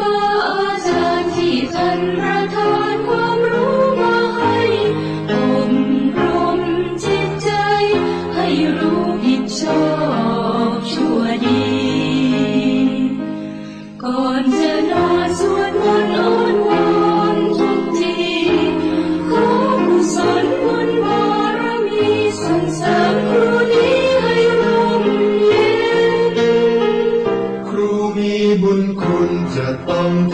บาอาจารย์ที่ท่านประทานความรู้มาให้อบรมจิตใจ ให้รู้ผิดชอบชั่วดี ก่อนจะนอนสวดมน bum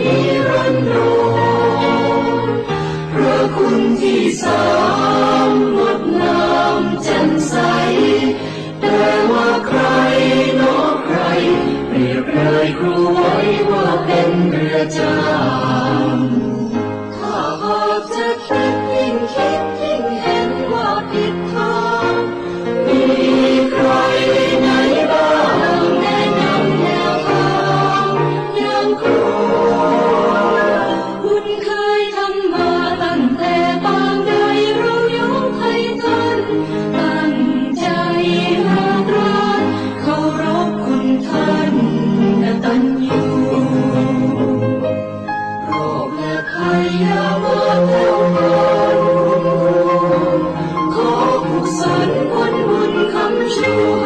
นิรันดรพระคุณที่สามงดงามแจ่มใส แต่ว่าใครนอกใคร เปรียบเลยครูไว้ว่าเป็นเรือจา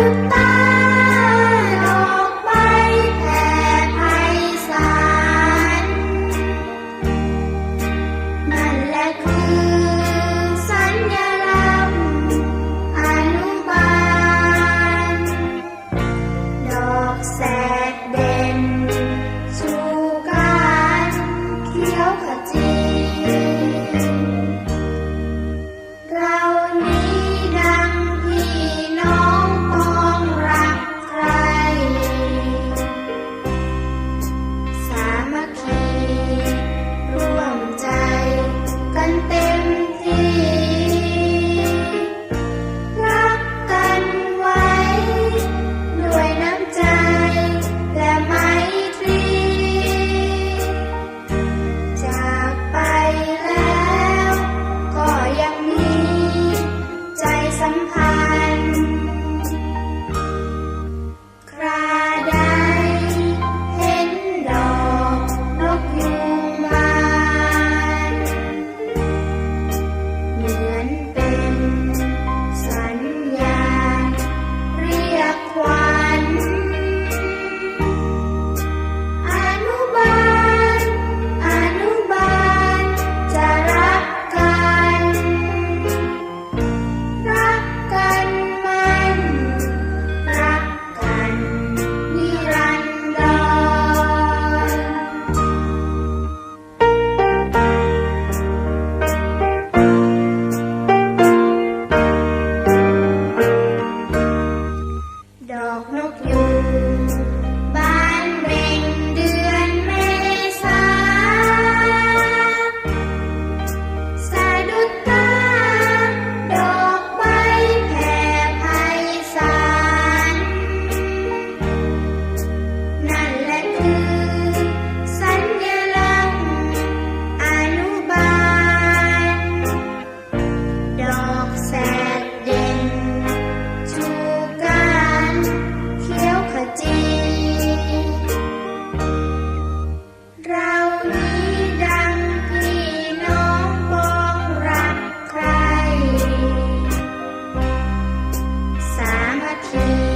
lupa keep